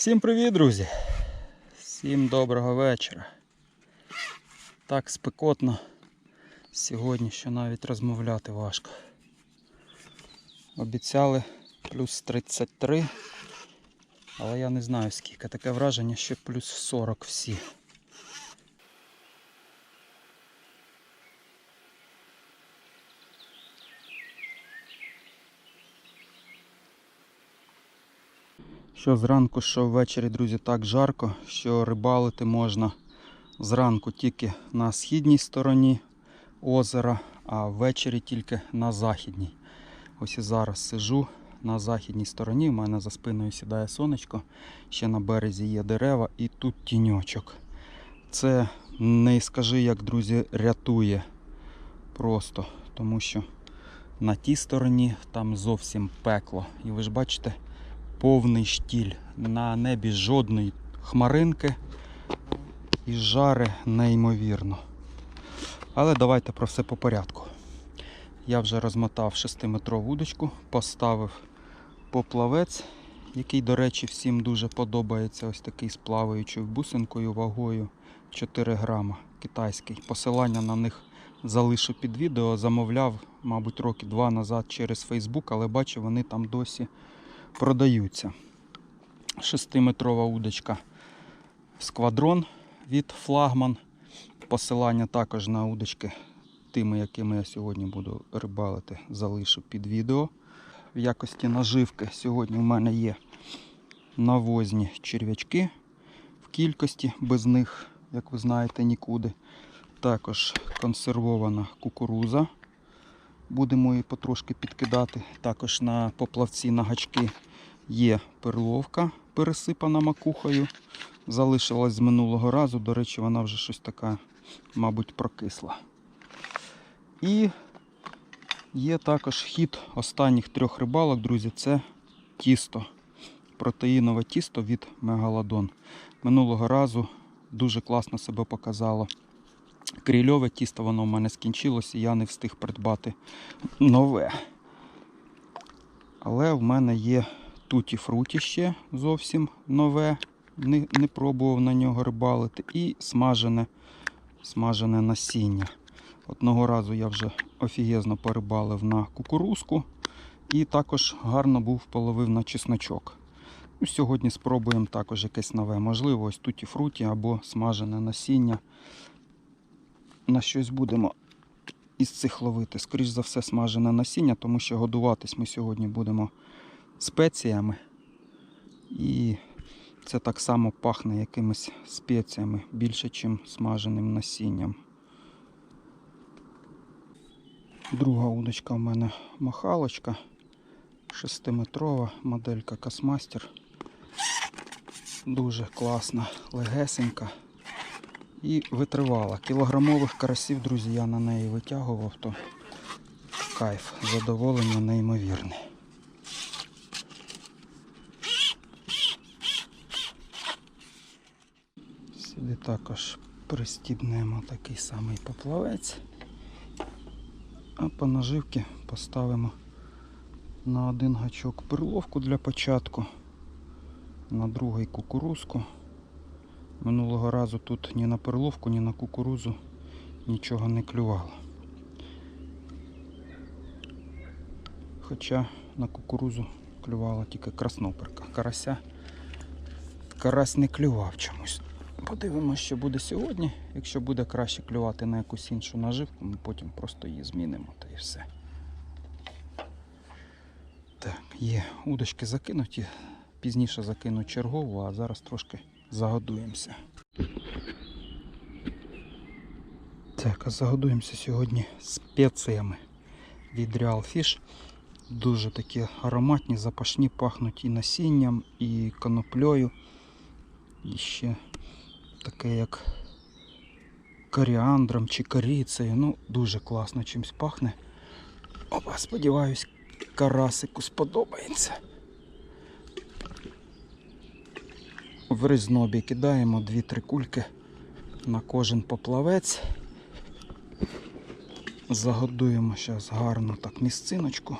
Всім привіт, друзі! Всім доброго вечора. Так спекотно сьогодні, що навіть розмовляти важко. Обіцяли плюс 33, але я не знаю скільки. Таке враження, що плюс 40 всі. Що зранку, що ввечері, друзі, так жарко, що рибалити можна зранку тільки на східній стороні озера, а ввечері тільки на західній. Ось і зараз сижу на західній стороні. У мене за спиною сідає сонечко, ще на березі є дерева і тут тіньочок. Це не скажи, як друзі, рятує просто, тому що на тій стороні там зовсім пекло. І ви ж бачите, повний штіль. На небі жодної хмаринки і жари неймовірно. Але давайте про все по порядку. Я вже розмотав 6-метрову удочку, поставив поплавець, який, до речі, всім дуже подобається. Ось такий з плаваючою бусинкою вагою 4 грама китайський. Посилання на них залишу під відео. Замовляв, мабуть, роки два назад через Facebook, але бачу, вони там досі продаються. 6-метрова удочка сквадрон від флагман. Посилання також на удочки, тими, якими я сьогодні буду рибалити, залишу під відео. В якості наживки сьогодні в мене є навозні черв'ячки в кількості, без них, як ви знаєте, нікуди. Також консервована кукуруза. Будемо її потрошки підкидати. Також на поплавці на гачки є перловка, пересипана макухою. Залишилась з минулого разу. До речі, вона вже щось така, мабуть, прокисла. І є також хід останніх трьох рибалок, друзі, це тісто. Протеїнове тісто від Мегаладон. Минулого разу дуже класно себе показало. Крільове тісто, воно в мене скінчилося, і я не встиг придбати нове. Але в мене є туті фруті ще зовсім нове. Не, не пробував на нього рибалити. І смажене, смажене насіння. Одного разу я вже офігезно порибалив на кукурузку. І також гарно був половив на чесночок. Ну, Сьогодні спробуємо також якесь нове. Можливо, ось туті фруті або смажене насіння. На щось будемо із цих ловити. Скоріш за все, смажене насіння, тому що годуватись ми сьогодні будемо спеціями. І це так само пахне якимись спеціями більше, ніж смаженим насінням. Друга удочка в мене махалочка. 6-метрова моделька Касмастер. Дуже класна, легесенька і витривала. Кілограмових карасів, друзі, я на неї витягував, то кайф, задоволення неймовірне. Сюди також пристібнемо такий самий поплавець. А по наживці поставимо на один гачок перловку для початку, на другий кукурузку. Минулого разу тут ні на перловку, ні на кукурузу нічого не клювало. Хоча на кукурузу клювала тільки красноперка. Карася карась не клював чомусь. Подивимося, що буде сьогодні. Якщо буде краще клювати на якусь іншу наживку, ми потім просто її змінимо та і все. Так, є удочки закинуті. Пізніше закину чергову, а зараз трошки загодуємося. Так, а загодуємося сьогодні спеціями від Real Fish. Дуже такі ароматні, запашні, пахнуть і насінням, і коноплею. І ще таке як коріандром чи коріцею. Ну, дуже класно чимось пахне. Опа, сподіваюсь, карасику сподобається. в різнобі кидаємо 2-3 кульки на кожен поплавець. Загодуємо зараз гарно так місциночку.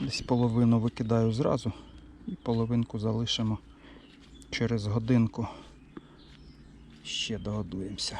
Десь половину викидаю зразу і половинку залишимо через годинку. Ще догодуємося.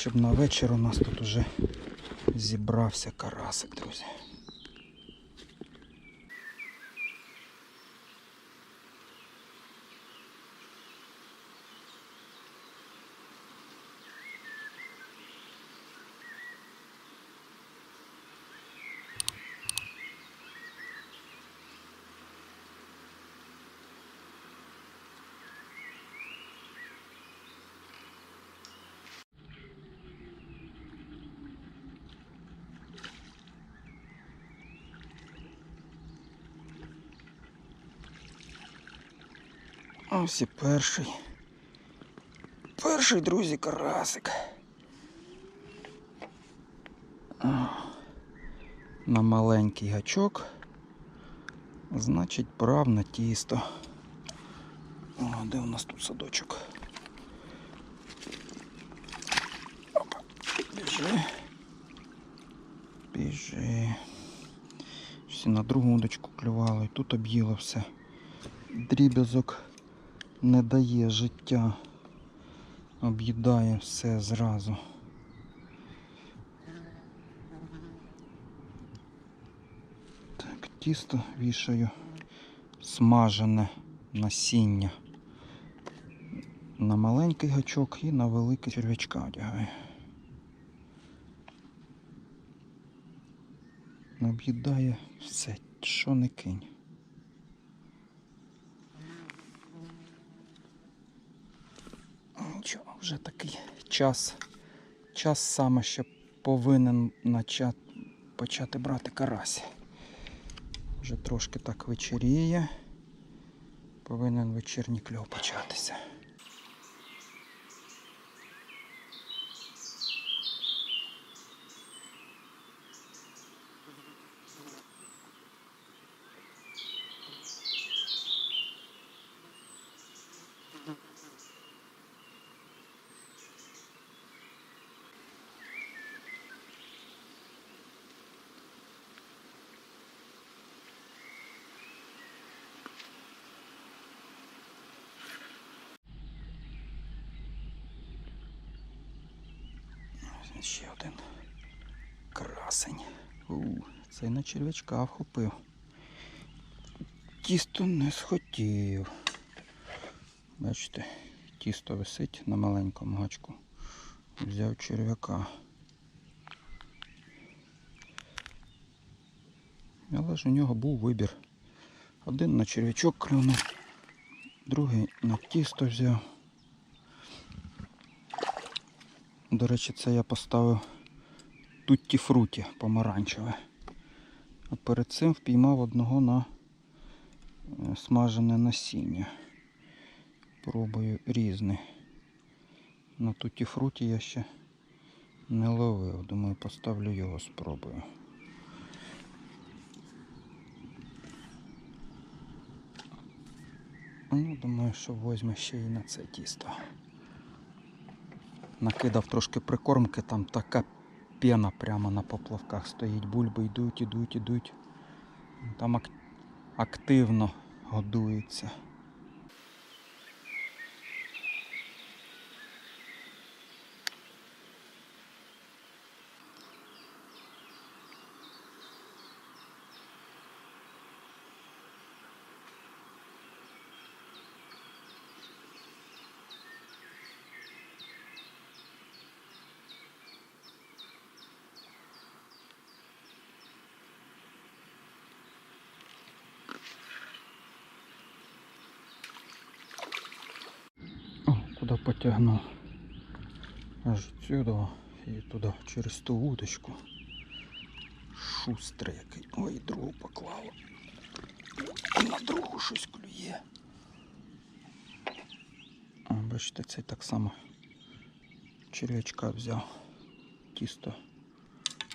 Щоб на вечір у нас тут уже зібрався карасик, друзі. Ось і перший. Перший, друзі, карасик. На маленький гачок. Значить, брав на тісто. О, де у нас тут садочок? Опа. Біжи. Біжи. Всі на другу удочку клювали, тут об'їло все. Дріб'язок не дає життя, об'їдає все зразу. Так, тісто вішаю, смажене насіння на маленький гачок і на великий черв'ячка одягаю. Об'їдає все, що не кинь. Нічого, вже такий час. Час саме, що повинен начати, почати брати карась. Вже трошки так вечеріє. Повинен вечірній кльов початися. Ще один красень. У, цей на черв'ячка вхопив. Тісто не схотів. Бачите, тісто висить на маленькому гачку. Взяв черв'яка. Але ж у нього був вибір. Один на черв'ячок клюнув, другий на тісто взяв. До речі, це я поставив тутті фруті помаранчеве. А перед цим впіймав одного на е, смажене насіння. Пробую різне. На тутті фруті я ще не ловив. Думаю, поставлю його, спробую. Ну, думаю, що возьме ще і на це тісто. Накидав трошки прикормки, там така пена прямо на поплавках стоїть. Бульби йдуть, ідуть, ідуть. Там активно годується. Куди потягнув? Аж сюди і туди, через ту удочку. Шустрий який. Ой, другу поклав. На другу щось клює. А, бачите, цей так само черв'ячка взяв. Тісто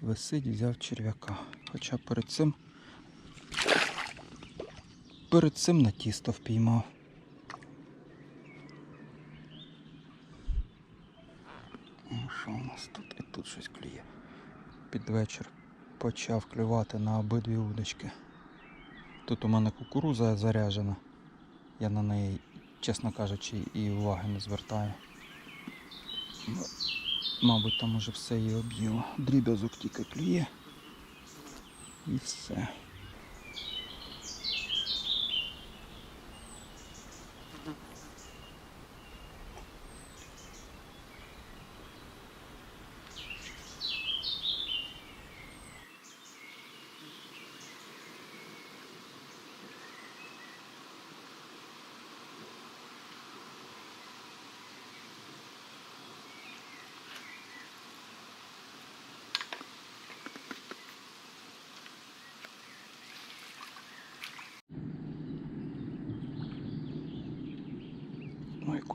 висить, взяв черв'яка. Хоча перед цим перед цим на тісто впіймав. Ну, що у нас тут? І тут щось клює. Під вечір почав клювати на обидві удочки. Тут у мене кукуруза заряджена. Я на неї, чесно кажучи, і уваги не звертаю. Мабуть, там уже все її об'їло. Дріб'язок тільки клює. І все.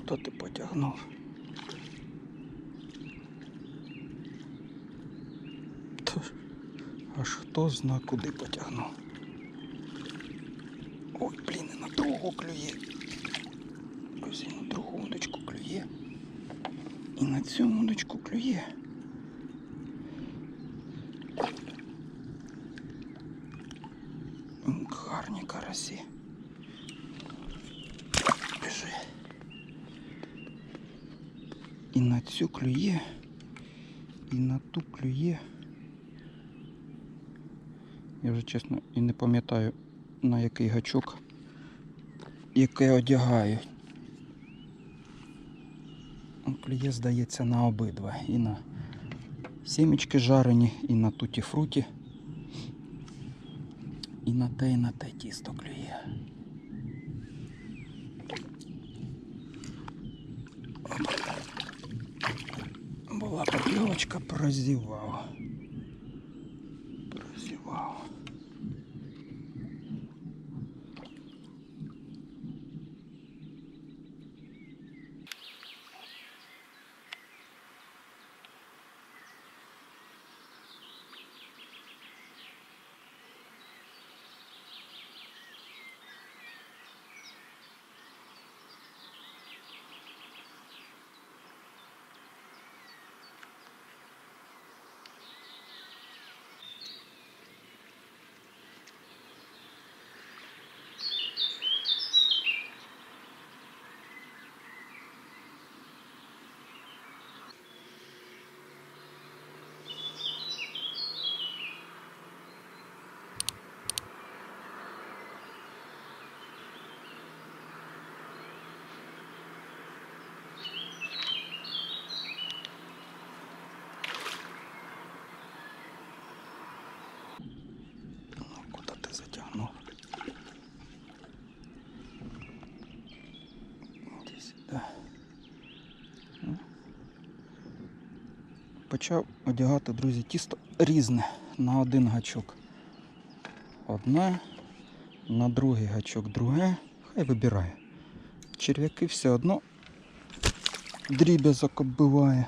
Куди ти потягнув? Аж хто зна куди потягнув. Ой, блін, і на другу клює. Ось і на другу удочку клює. І на цю удочку клює. Гарні карасі. Біжи. І на цю клює, і на ту клює. Я вже чесно і не пам'ятаю на який гачок, який одягаю. Клює, здається, на обидва. І на сімечки жарені, і на туті фруті. І на те, і на те тісто клює. Прозівав. Прозівав. Ну, куди ти затягнув? Іди сюди. Ну. Почав одягати, друзі, тісто різне на один гачок. Одне, на другий гачок друге. Хай вибирає. Черв'яки все одно дріб'язок оббиває.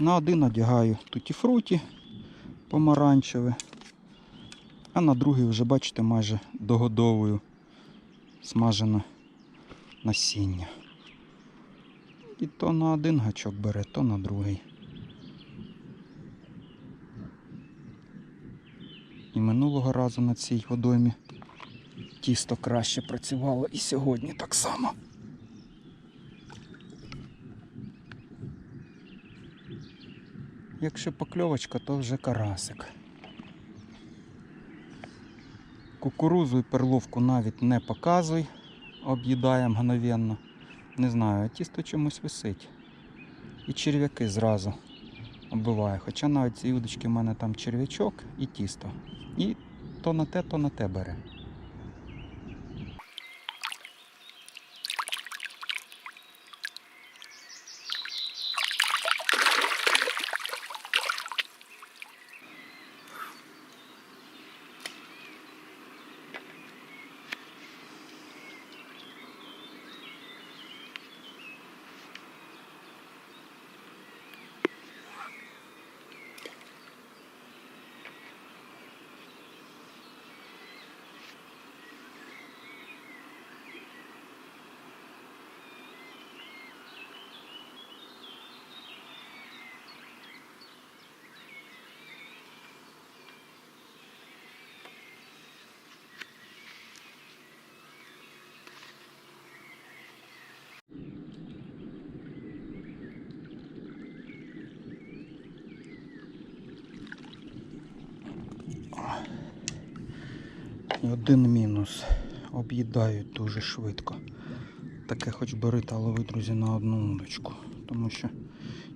На один одягаю туті-фруті помаранчеве. А на другий вже, бачите, майже догодовую смажене насіння. І то на один гачок бере, то на другий. І минулого разу на цій водоймі тісто краще працювало і сьогодні так само. Якщо покльовочка, то вже карасик. Кукурузу і перловку навіть не показуй, об'їдає мгновенно. Не знаю, а тісто чомусь висить. І черв'яки зразу оббиває. Хоча навіть ці удочки в мене там черв'ячок і тісто. І то на те, то на те бере. І один мінус. Об'їдають дуже швидко. Таке хоч бери та лови, друзі, на одну удочку. Тому що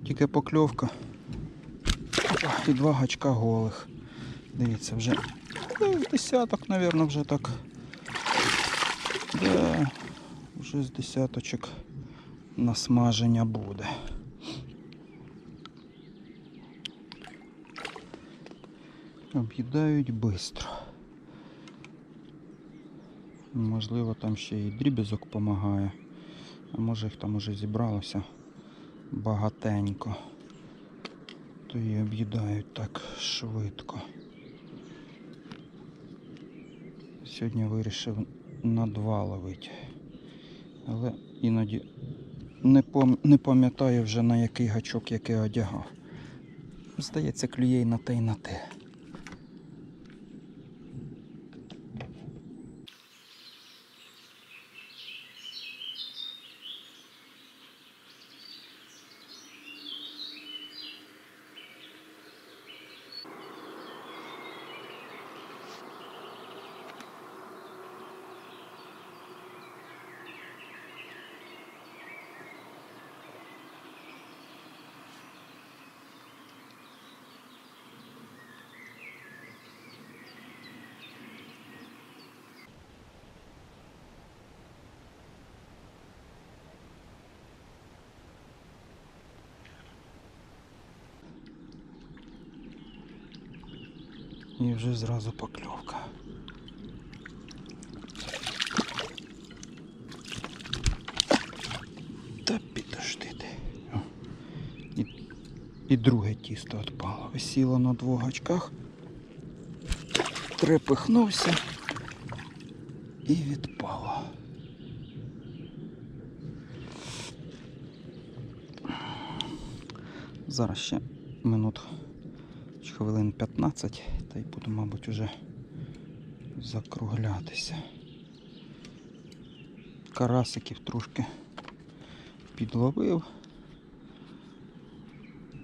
тільки покльовка. І два гачка голих. Дивіться, вже ну, десяток, мабуть, вже так. Да, вже з десяточок насмаження буде. Об'їдають швидко. Можливо, там ще і дріб'язок допомагає. А може їх там уже зібралося багатенько. То і об'їдають так швидко. Сьогодні вирішив на два ловити. Але іноді не, пам'ятаю вже на який гачок який одягав. Здається, клює на те й на те. І вже зразу покльовка. Та підожди ти. І, і друге тісто відпало. Висіло на двох гачках. Трепихнувся і відпало. Зараз ще минут чи хвилин 15, та й буду, мабуть, уже закруглятися. Карасиків трошки підловив.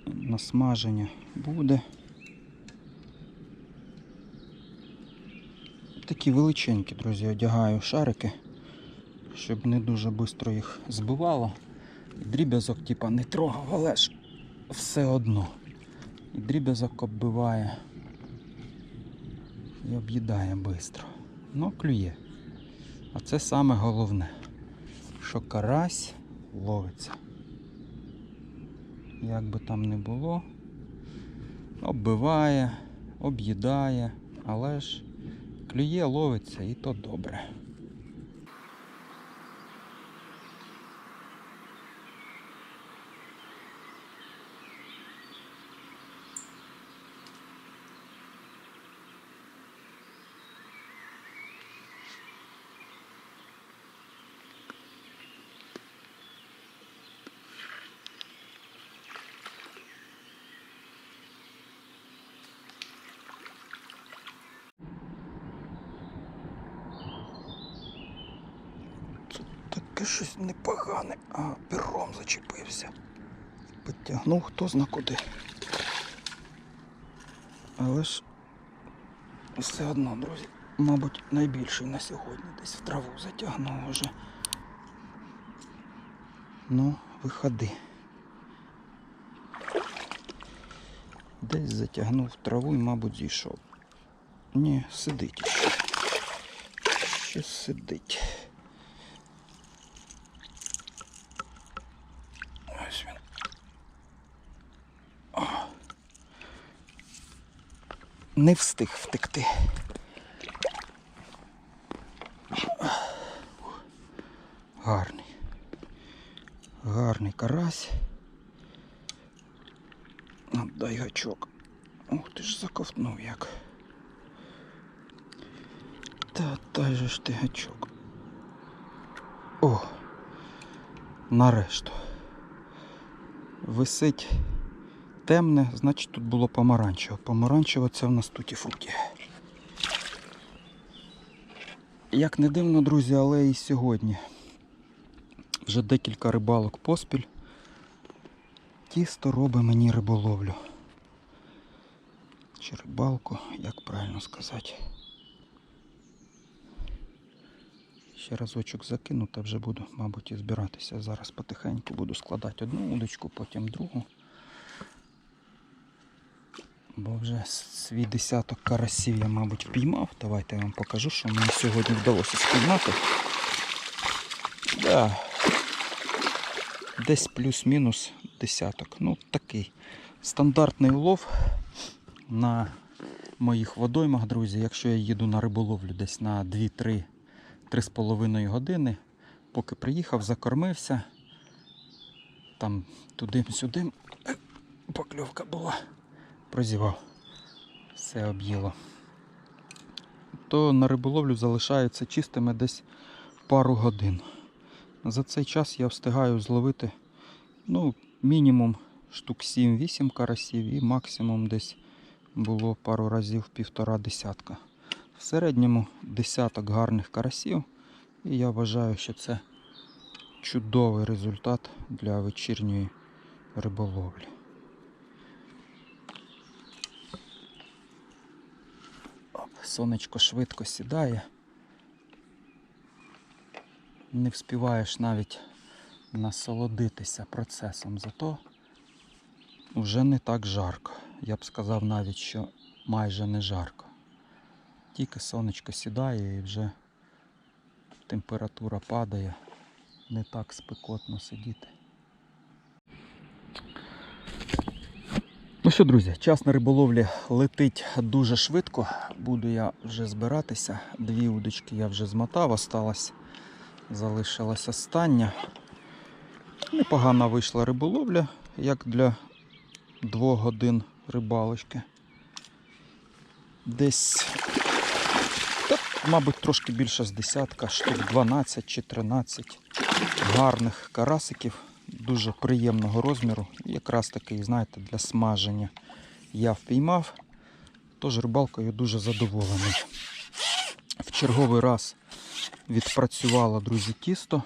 Насмаження буде. Такі величенькі, друзі, одягаю шарики, щоб не дуже швидко їх збивало. Дріб'язок, типа, не трогав, але ж все одно. І дріб'язок оббиває і об'їдає швидко. Ну, клює. А це саме головне, що карась ловиться. Як би там не було, оббиває, об'їдає, але ж клює, ловиться і то добре. Таке щось непогане, а пером зачепився. Підтягнув хто зна куди. Але ж все одно, друзі, мабуть, найбільший на сьогодні десь в траву затягнув уже. Ну, виходи. Десь затягнув траву і, мабуть, зійшов. Ні, сидить ще. Ще сидить. Ось він. О. Не встиг втекти. Гарний. Гарний карась. Дай гачок. Ух ти ж заковтнув як. Та дай же ж ти гачок. О! Нарешті. Висить темне, значить тут було помаранчево. Помаранчево це в нас туті фруті. Як не дивно, друзі, але і сьогодні вже декілька рибалок поспіль. Тісто робить мені риболовлю. Чи рибалку, як правильно сказати. Ще разочок закину та вже буду, мабуть, і збиратися. Зараз потихеньку буду складати одну удочку, потім другу. Бо вже свій десяток карасів я, мабуть, впіймав. Давайте я вам покажу, що мені сьогодні вдалося спіймати. Да. Десь плюс-мінус десяток. Ну, такий стандартний улов на моїх водоймах, друзі. Якщо я їду на риболовлю десь на 2-3 3,5 години, поки приїхав, закормився. Там туди-сюди покльовка була. Прозівав. Все об'їло. То на риболовлю залишається чистими десь пару годин. За цей час я встигаю зловити ну, мінімум штук 7-8 карасів і максимум десь було пару разів півтора десятка. В середньому десяток гарних карасів. І я вважаю, що це чудовий результат для вечірньої риболовлі. Сонечко швидко сідає. Не вспіваєш навіть насолодитися процесом, зато вже не так жарко. Я б сказав навіть, що майже не жарко. Тільки сонечко сідає і вже температура падає, не так спекотно сидіти. Ну що, друзі, час на риболовлі летить дуже швидко. Буду я вже збиратися. Дві удочки я вже змотав, осталась, залишилась остання. Непогана вийшла риболовля, як для двох годин рибалочки. Десь, та, мабуть, трошки більше з десятка, штук 12 чи 13 гарних карасиків, дуже приємного розміру. Якраз такий, знаєте, для смаження я впіймав. Тож рибалкою дуже задоволений. В черговий раз відпрацювало, друзі, тісто.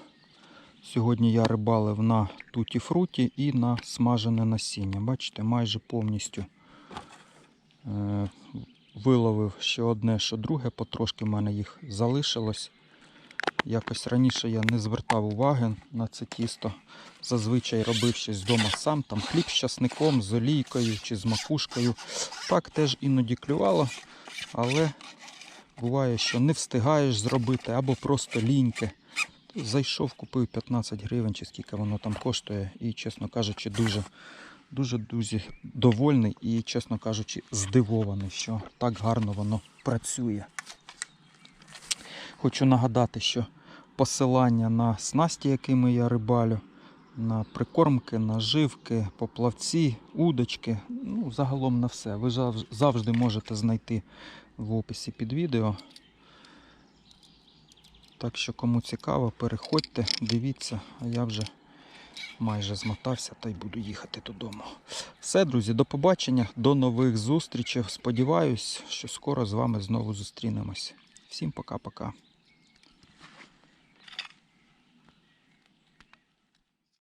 Сьогодні я рибалив на туті-фруті і на смажене насіння. Бачите, майже повністю е, виловив що одне, що друге, потрошки в мене їх залишилось. Якось раніше я не звертав уваги на це тісто. Зазвичай робив щось вдома сам, там хліб з часником, з олійкою чи з макушкою. Так теж іноді клювало, але буває, що не встигаєш зробити або просто ліньки. Зайшов, купив 15 гривень, чи скільки воно там коштує, і, чесно кажучи, дуже дуже дуже довольний і, чесно кажучи, здивований, що так гарно воно працює. Хочу нагадати, що посилання на снасті, якими я рибалю, на прикормки, наживки, поплавці, удочки, ну, загалом на все. Ви завжди можете знайти в описі під відео. Так що, кому цікаво, переходьте, дивіться, а я вже майже змотався та й буду їхати додому. Все, друзі, до побачення, до нових зустрічей. Сподіваюсь, що скоро з вами знову зустрінемось. Всім пока-пока.